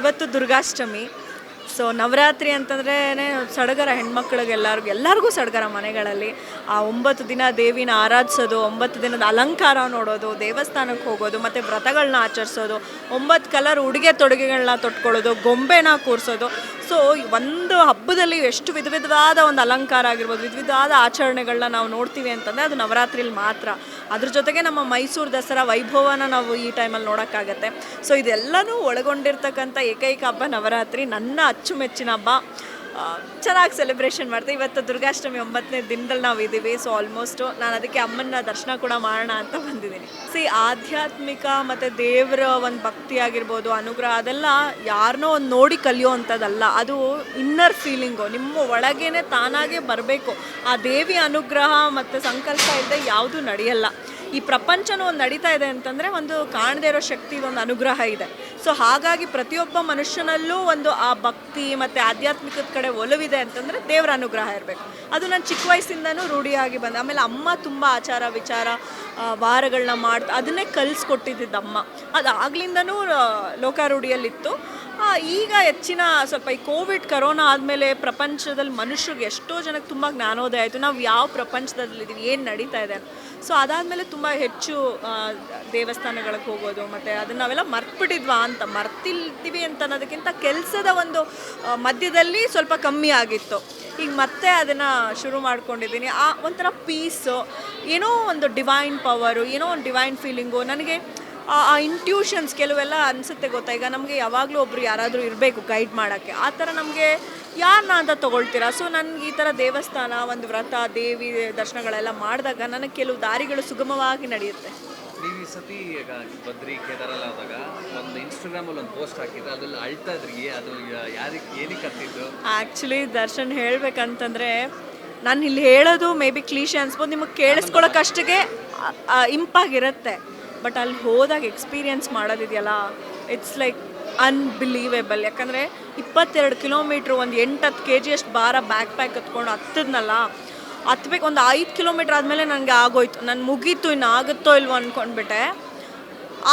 ಇವತ್ತು ದುರ್ಗಾಷ್ಟಮಿ. ಸೊ ನವರಾತ್ರಿ ಅಂತಂದ್ರೆ ಸಡಗರ ಹೆಣ್ಮಕ್ಳಿಗೆ ಎಲ್ಲರಿಗೂ ಎಲ್ಲರಿಗೂ ಸಡಗರ ಮನೆಗಳಲ್ಲಿ. ಆ ಒಂಬತ್ತು ದಿನ ದೇವಿನ ಆರಾಧಿಸೋದು, ಒಂಬತ್ತು ದಿನದ ಅಲಂಕಾರ ನೋಡೋದು, ದೇವಸ್ಥಾನಕ್ಕೆ ಹೋಗೋದು, ಮತ್ತು ವ್ರತಗಳನ್ನ ಆಚರಿಸೋದು, ಒಂಬತ್ತು ಕಲರ್ ಉಡುಗೆ ತೊಡುಗೆಗಳನ್ನ ತೊಟ್ಕೊಳ್ಳೋದು, ಗೊಂಬೆನ ಕೂರಿಸೋದು. ಸೊ ಒಂದು ಹಬ್ಬದಲ್ಲಿ ಎಷ್ಟು ವಿಧ ವಿಧವಾದ ಒಂದು ಅಲಂಕಾರ ಆಗಿರ್ಬೋದು ವಿಧ ವಿಧವಾದ ಆಚರಣೆಗಳನ್ನ ನಾವು ನೋಡ್ತೀವಿ ಅಂತಂದರೆ ಅದು ನವರಾತ್ರಿಲಿ ಮಾತ್ರ. ಅದ್ರ ಜೊತೆಗೆ ನಮ್ಮ ಮೈಸೂರು ದಸರಾ ವೈಭವನ ನಾವು ಈ ಟೈಮಲ್ಲಿ ನೋಡೋಕ್ಕಾಗತ್ತೆ. ಸೊ ಇದೆಲ್ಲನೂ ಒಳಗೊಂಡಿರ್ತಕ್ಕಂಥ ಏಕೈಕ ಹಬ್ಬ ನವರಾತ್ರಿ. ನನ್ನ ಅಚ್ಚುಮೆಚ್ಚಿನ ಹಬ್ಬ. ಚೆನ್ನಾಗಿ ಸೆಲೆಬ್ರೇಷನ್ ಮಾಡ್ತೀವಿ ಇವತ್ತು ದುರ್ಗಾಷ್ಟಮಿ ಒಂಬತ್ತನೇ ದಿನದಲ್ಲಿ ನಾವು ಇದ್ದೀವಿ. ಸೊ ಆಲ್ಮೋಸ್ಟು ನಾನು ಅದಕ್ಕೆ ಅಮ್ಮನ ದರ್ಶನ ಕೂಡ ಮಾಡೋಣ ಅಂತ ಬಂದಿದ್ದೀನಿ. ಸಿ ಆಧ್ಯಾತ್ಮಿಕ ಮತ್ತು ದೇವರ ಒಂದು ಭಕ್ತಿ ಆಗಿರ್ಬೋದು, ಅನುಗ್ರಹ, ಅದೆಲ್ಲ ಯಾರನ್ನೋ ಒಂದು ನೋಡಿ ಕಲಿಯೋ ಅಂಥದ್ದಲ್ಲ ಅದು ಇನ್ನರ್ ಫೀಲಿಂಗು ನಿಮ್ಮ ಒಳಗೇನೆ ತಾನಾಗೆ ಬರಬೇಕು. ಆ ದೇವಿ ಅನುಗ್ರಹ ಮತ್ತು ಸಂಕಲ್ಪ ಇಲ್ಲದೆ ಯಾವುದೂ ನಡೆಯಲ್ಲ. ಈ ಪ್ರಪಂಚನೂ ಒಂದು ನಡೀತಾ ಇದೆ ಅಂತಂದರೆ ಒಂದು ಕಾಣದೇ ಇರೋ ಶಕ್ತಿ ಒಂದು ಅನುಗ್ರಹ ಇದೆ. ಸೊ ಹಾಗಾಗಿ ಪ್ರತಿಯೊಬ್ಬ ಮನುಷ್ಯನಲ್ಲೂ ಒಂದು ಆ ಭಕ್ತಿ ಮತ್ತು ಆಧ್ಯಾತ್ಮಿಕದ ಕಡೆ ಒಲವಿದೆ ಅಂತಂದರೆ ದೇವರ ಅನುಗ್ರಹ ಇರಬೇಕು. ಅದು ನಾನು ಚಿಕ್ಕ ವಯಸ್ಸಿಂದನೂ ರೂಢಿಯಾಗಿ ಬಂದೆ, ಆಮೇಲೆ ಅಮ್ಮ ತುಂಬ ಆಚಾರ ವಿಚಾರ ವಾರಗಳನ್ನ ಮಾಡ್ತಾ, ಅದನ್ನೇ ಕಲಿಸ್ಕೊಟ್ಟಿದ್ದಿದ್ದು ಅಮ್ಮ. ಅದು ಆಗ್ಲಿಂದನೂ ಲೋಕಾರೂಢಿಯಲ್ಲಿತ್ತು. ಈಗ ಹೆಚ್ಚಿನ ಸ್ವಲ್ಪ ಈ ಕೋವಿಡ್ ಕರೋನಾ ಆದಮೇಲೆ ಪ್ರಪಂಚದಲ್ಲಿ ಮನುಷ್ಯರಿಗೆ ಎಷ್ಟೋ ಜನಕ್ಕೆ ತುಂಬ ಜ್ಞಾನೋದಯ ಆಯಿತು. ನಾವು ಯಾವ ಪ್ರಪಂಚದಲ್ಲಿದ್ದೀವಿ ಏನು ನಡೀತಾ ಇದೆ ಸೊ ಅದಾದಮೇಲೆ ತುಂಬ ಹೆಚ್ಚು ದೇವಸ್ಥಾನಗಳಿಗೆ ಹೋಗೋದು, ಮತ್ತು ಅದನ್ನ ನಾವೆಲ್ಲ ಮರ್ತ್ಬಿಟ್ಟಿದ್ವಾ ಅಂತ ಮರ್ತಿಲ್ತೀವಿ ಅಂತ ಅನ್ನೋದಕ್ಕಿಂತ ಕೆಲಸದ ಒಂದು ಮಧ್ಯದಲ್ಲಿ ಸ್ವಲ್ಪ ಕಮ್ಮಿ ಆಗಿತ್ತು. ಈಗ ಮತ್ತೆ ಅದನ್ನು ಶುರು ಮಾಡ್ಕೊಂಡಿದ್ದೀನಿ. ಆ, ಒಂಥರ ಪೀಸು ಏನೋ ಒಂದು ಡಿವೈನ್ ಪವರು ಏನೋ ಒಂದು ಡಿವೈನ್ ಫೀಲಿಂಗು ನನಗೆ ಆ ಇಂಟ್ಯೂಷನ್ಸ್ ಕೆಲವೆಲ್ಲ ಅನಿಸುತ್ತೆ ಗೊತ್ತಾ? ಈಗ ನಮಗೆ ಯಾವಾಗಲೂ ಒಬ್ಬರು ಯಾರಾದರೂ ಇರಬೇಕು ಗೈಡ್ ಮಾಡೋಕ್ಕೆ. ಆ ಥರ ನಮಗೆ ಯಾರನ್ನ ಅಂತ ತೊಗೊಳ್ತೀರಾ? ಸೊ ನನಗೆ ಈ ಥರ ದೇವಸ್ಥಾನ ಒಂದು ವ್ರತ ದೇವಿ ದರ್ಶನಗಳೆಲ್ಲ ಮಾಡಿದಾಗ ನನಗೆ ಕೆಲವು ದಾರಿಗಳು ಸುಗಮವಾಗಿ ನಡೆಯುತ್ತೆ. ನೀವು ಈ ಸತಿ ಈಗ ಬದ್ರಿ ಕೇದಾರೆಲ್ಲ ಆದಾಗ ಒಂದು ಇನ್ಸ್ಟಾಗ್ರಾಮಲ್ಲಿ ಒಂದು ಪೋಸ್ಟ್ ಹಾಕಿದ್ರೆ ಅದ್ರಲ್ಲಿ ಅಳ್ತಾ ಇದ್ರಿ. ಅದು ಯಾರಿಗೆ ಏನಕ್ಕೆ ಹತ್ತಿದ್ದು ಆ್ಯಕ್ಚುಲಿ ದರ್ಶನ್ ಹೇಳ್ಬೇಕಂತಂದರೆ ನಾನು ಇಲ್ಲಿ ಹೇಳೋದು ಮೇ ಬಿ ಕ್ಲೀಶೆ ಅನ್ಸ್ಬೋದು. ನಿಮಗೆ ಕೇಳಿಸ್ಕೊಳಕ್ಕಷ್ಟಿಗೆ ಇಂಪಾಗಿರುತ್ತೆ. ಬಟ್ ಅಲ್ಲಿ ಹೋದಾಗ ಎಕ್ಸ್ಪೀರಿಯನ್ಸ್ ಮಾಡೋದಿದೆಯಲ್ಲ ಇಟ್ಸ್ ಲೈಕ್ ಅನ್ಬಿಲೀವೇಬಲ್ ಯಾಕಂದರೆ ಇಪ್ಪತ್ತೆರಡು ಕಿಲೋಮೀಟ್ರ್ ಒಂದು ಎಂಟು ಹತ್ತು ಕೆ ಜಿಯಷ್ಟು ಭಾರ ಬ್ಯಾಕ್ ಪ್ಯಾಕ್ ಹತ್ಕೊಂಡು ಹತ್ತದ್ನಲ್ಲ, ಹತ್ಬೇಕು, ಒಂದು ಐದು ಕಿಲೋಮೀಟ್ರ್ ಆದಮೇಲೆ ನನಗೆ ಆಗೋಯ್ತು. ನಾನು ಮುಗೀತು, ಇನ್ನು ಆಗುತ್ತೋ ಇಲ್ವೋ ಅಂದ್ಕೊಂಡ್ಬಿಟ್ಟೆ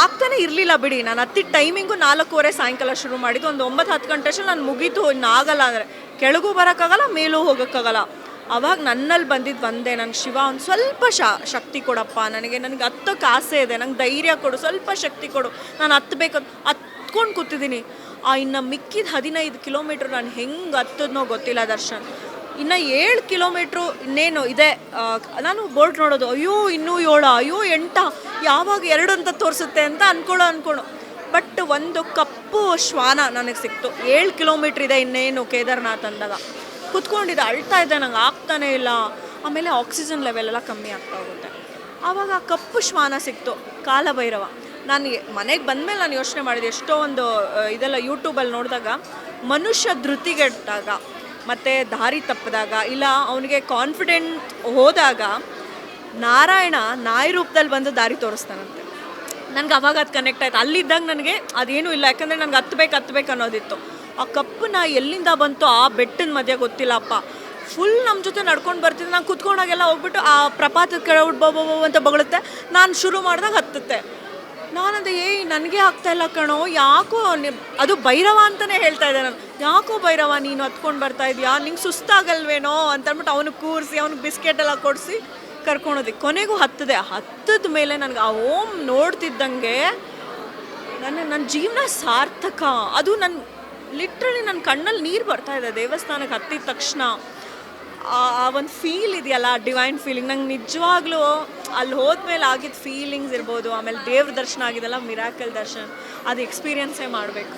ಆಗ್ತಾನೆ ಇರಲಿಲ್ಲ ಬಿಡಿ. ನಾನು ಹತ್ತಿದ ಟೈಮಿಂಗು ನಾಲ್ಕೂವರೆ ಸಾಯಂಕಾಲ ಶುರು ಮಾಡಿದ್ದು. ಒಂದು ಒಂಬತ್ತು ಹತ್ತು ಗಂಟೆ ಅಷ್ಟು ನಾನು ಮುಗೀತು, ಇನ್ನು ಆಗಲ್ಲ ಅಂದರೆ. ಕೆಳಗೂ ಬರೋಕ್ಕಾಗಲ್ಲ, ಮೇಲೂ ಹೋಗೋಕ್ಕಾಗಲ್ಲ. ಅವಾಗ ನನ್ನಲ್ಲಿ ಬಂದಿದ್ದು ಒಂದೇ ನನಗೆ ಶಿವ ಒಂದು ಸ್ವಲ್ಪ ಶ, ಶಕ್ತಿ ಕೊಡಪ್ಪ. ನನಗೆ ನನಗೆ ಹತ್ತೋಕ್ಕೆ ಆಸೆ ಇದೆ. ನಂಗೆ ಧೈರ್ಯ ಕೊಡು, ಸ್ವಲ್ಪ ಶಕ್ತಿ ಕೊಡು. ನಾನು ಹತ್ತಬೇಕು ಹತ್ಕೊಂಡು ಕೂತಿದ್ದೀನಿ. ಆ, ಇನ್ನು ಮಿಕ್ಕಿದ ಹದಿನೈದು ಕಿಲೋಮೀಟ್ರ್ ನಾನು ಹೆಂಗೆ ಹತ್ತದ್ನೋ ಗೊತ್ತಿಲ್ಲ ದರ್ಶನ್. ಇನ್ನು ಏಳು ಕಿಲೋಮೀಟ್ರು ಇನ್ನೇನು ಇದೆ. ನಾನು ಬೋರ್ಡ್ ನೋಡೋದು. ಅಯ್ಯೋ, ಇನ್ನೂ ಏಳು, ಅಯ್ಯೋ, ಎಂಟ. ಯಾವಾಗ ಎರಡು ಅಂತ ತೋರಿಸುತ್ತೆ ಅಂತ ಅಂದ್ಕೊಳ್ಳೋ ಅನ್ಕೊಳ್ಳೋ. ಬಟ್ ಒಂದು ಕಪ್ಪು ಶ್ವಾನ ನನಗೆ ಸಿಕ್ತು. ಏಳು ಕಿಲೋಮೀಟ್ರ್ ಇದೆ ಇನ್ನೇನು ಕೇದಾರ್ನಾಥ್ ಅಂದಾಗ. ಕುತ್ಕೊಂಡಿದ್ದೆ ಅಳ್ತಾ ಇದ್ದೆ ನಂಗೆ ಆಗ್ತಾನೇ ಇಲ್ಲ. ಆಮೇಲೆ ಆಕ್ಸಿಜನ್ ಲೆವೆಲ್ ಎಲ್ಲ ಕಮ್ಮಿ ಆಗ್ತಾ ಹೋಗುತ್ತೆ. ಆವಾಗ ಕಪ್ಪು ಶ್ವಾನ ಸಿಕ್ತು, ಕಾಲಭೈರವ. ನಾನು ಮನೆಗೆ ಬಂದಮೇಲೆ ನಾನು ಯೋಚನೆ ಮಾಡಿದೆ, ಎಷ್ಟೋ ಒಂದು ಇದೆಲ್ಲ ಯೂಟ್ಯೂಬಲ್ಲಿ ನೋಡಿದಾಗ, ಮನುಷ್ಯ ಧೃತಿಗೆಟ್ಟಾಗ, ಮತ್ತು ದಾರಿ ತಪ್ಪಿದಾಗ, ಇಲ್ಲ ಅವನಿಗೆ ಕಾನ್ಫಿಡೆಂಟ್ ಹೋದಾಗ, ನಾರಾಯಣ ನಾಯಿ ರೂಪದಲ್ಲಿ ಬಂದು ದಾರಿ ತೋರಿಸ್ತಾನಂತೆ. ನನಗೆ ಅವಾಗ ಅದು ಕನೆಕ್ಟ್ ಆಯ್ತು. ಅಲ್ಲಿದ್ದಾಗ ನನಗೆ ಅದೇನೂ ಇಲ್ಲ, ಯಾಕಂದರೆ ನನಗೆ ಹತ್ಬೇಕು ಹತ್ಬೇಕು ಅನ್ನೋದಿತ್ತು. ಆ ಕಪ್ಪು ನಾಯಿ ಎಲ್ಲಿಂದ ಬಂತು ಆ ಬೆಟ್ಟದ ಮಧ್ಯೆ ಗೊತ್ತಿಲ್ಲಪ್ಪ. ಫುಲ್ ನಮ್ಮ ಜೊತೆ ನಡ್ಕೊಂಡು ಬರ್ತಿದ್ದೆ. ನಾನು ಕುತ್ಕೊಂಡಾಗೆಲ್ಲ ಹೋಗ್ಬಿಟ್ಟು ಆ ಪ್ರಪಾತದ ಕೆಳ ಬೋ ಅಂತ ಬಗಳುತ್ತೆ. ನಾನು ಶುರು ಮಾಡಿದಾಗ ಹತ್ತುತ್ತೆ. ನಾನಂದೆ, ಏಯ್, ನನಗೆ ಆಗ್ತಾ ಇಲ್ಲ ಕಣೋ. ಯಾಕೋ ನಿ- ಅದು ಭೈರವ ಅಂತಲೇ ಹೇಳ್ತಾ ಇದ್ದೆ ನಾನು. ಯಾಕೋ ಭೈರವ, ನೀನು ಹತ್ಕೊಂಡು ಬರ್ತಾ ಇದೆಯಾ? ನಿಂಗೆ ಸುಸ್ತಾಗಲ್ವೇನೋ? ಅಂತ ಅಂದ್ಬಿಟ್ಟು ಅವನು ಕೂರಿಸಿ, ಅವ್ನಿಗೆ ಬಿಸ್ಕೆಟ್ ಎಲ್ಲ ಕೊಡಿಸಿ ಕರ್ಕೊಂಡೋದಿ. ಕೊನೆಗೂ ಹತ್ತದೆ. ಹತ್ತದ ಮೇಲೆ ನನಗೆ ಆ ಓಮ್ ನೋಡ್ತಿದ್ದಂಗೆ ನನ್ನ ನನ್ನ ಜೀವನ ಸಾರ್ಥಕ. ಅದು ನನ್ನ ಲಿಟ್ರಲಿ ನನ್ನ ಕಣ್ಣಲ್ಲಿ ನೀರು ಬರ್ತಾ ಇದೆ. ದೇವಸ್ಥಾನಕ್ಕೆ ಹತ್ತಿದ ತಕ್ಷಣ ಆ ಒಂದು ಫೀಲ್ ಇದೆಯಲ್ಲ ಡಿವೈನ್ ಫೀಲಿಂಗ್ ನಂಗೆ ನಿಜವಾಗ್ಲೂ ಅಲ್ಲಿ ಹೋದ್ಮೇಲೆ ಆಗಿದ್ದ ಫೀಲಿಂಗ್ಸ್ ಇರ್ಬೋದು, ಆಮೇಲೆ ದೇವ್ರ ದರ್ಶನ ಆಗಿದೆಲ್ಲ ಮಿರಾಕಲ್ ದರ್ಶನ್, ಅದು ಎಕ್ಸ್ಪೀರಿಯನ್ಸೇ ಮಾಡಬೇಕು.